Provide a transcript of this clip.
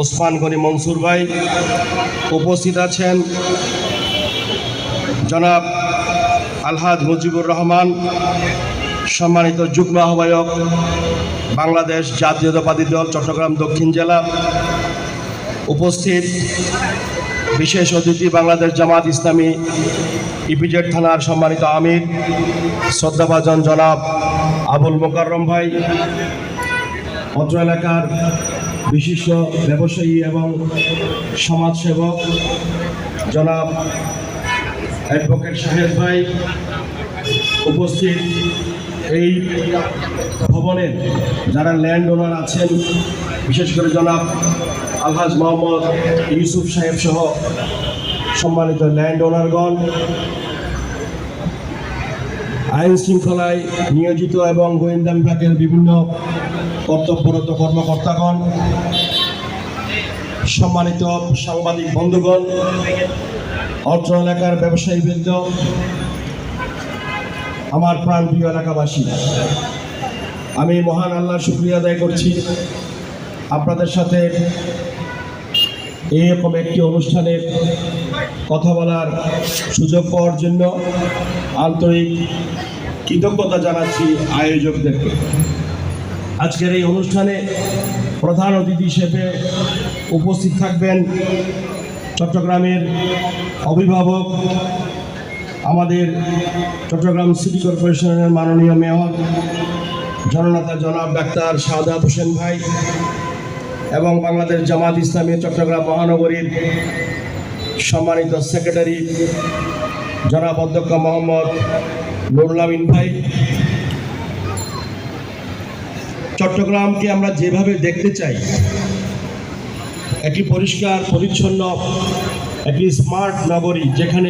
ওসমান গনি মনসুর ভাই উপস্থিত আছেন। জনাব আলহাজ মুজিবুর রহমান, সম্মানিত যুগ্ম আহ্বায়ক, বাংলাদেশ জাতীয়তাবাদী দল, চট্টগ্রাম দক্ষিণ জেলা। উপস্থিত বিশেষ অতিথি বাংলাদেশ জামাত ইসলামী, ইপিজেড থানার সম্মানিত আমির, শ্রদ্ধাভাজন জনাব আবুল মোকাররম ভাই অত্র এলাকার বিশিষ্ট ব্যবসায়ী এবং সমাজসেবক জনাব অ্যাডভোকেট সাহেব ভাই উপস্থিত এই ভবনের যারা ল্যান্ড ওনার আছেন, বিশেষ করে জনাব আলহাজ মোহাম্মদ ইউসুফ সাহেব সহ সম্মানিত ল্যান্ড ওনারগণ আইন শৃঙ্খলায় নিয়োজিত এবং গোয়েন্দা বিভাগের বিভিন্ন কর্তব্যরত কর্মকর্তাগণ, সম্মানিত সাংবাদিক বন্ধুগণ, অত্র এলাকার ব্যবসায়ীবৃন্দ, আমার প্রাণপ্রিয় এলাকাবাসী, আমি মহান আল্লাহ শুক্রিয়া আদায় করছি। আপনাদের সাথে এরকম একটি অনুষ্ঠানের কথা বলার সুযোগ পাওয়ার জন্য আন্তরিক কৃতজ্ঞতা জানাচ্ছি আয়োজকদেরকে। আজকের এই অনুষ্ঠানে প্রধান অতিথি হিসেবে উপস্থিত থাকবেন চট্টগ্রামের অভিভাবক, আমাদের চট্টগ্রাম সিটি কর্পোরেশনের মাননীয় মেয়র, জননেতা জনাব ডাক্তার শাহাদাত হোসেন ভাই এবং বাংলাদেশ জামাত ইসলামী চট্টগ্রাম মহানগরীর সম্মানিত সেক্রেটারি জনাব অধ্যক্ষ মোহাম্মদ নুরুল আমিন ভাই। চট্টগ্রামকে আমরা যেভাবে দেখতে চাই, একটি পরিষ্কার, পরিচ্ছন্ন, একটি স্মার্ট নগরী যেখানে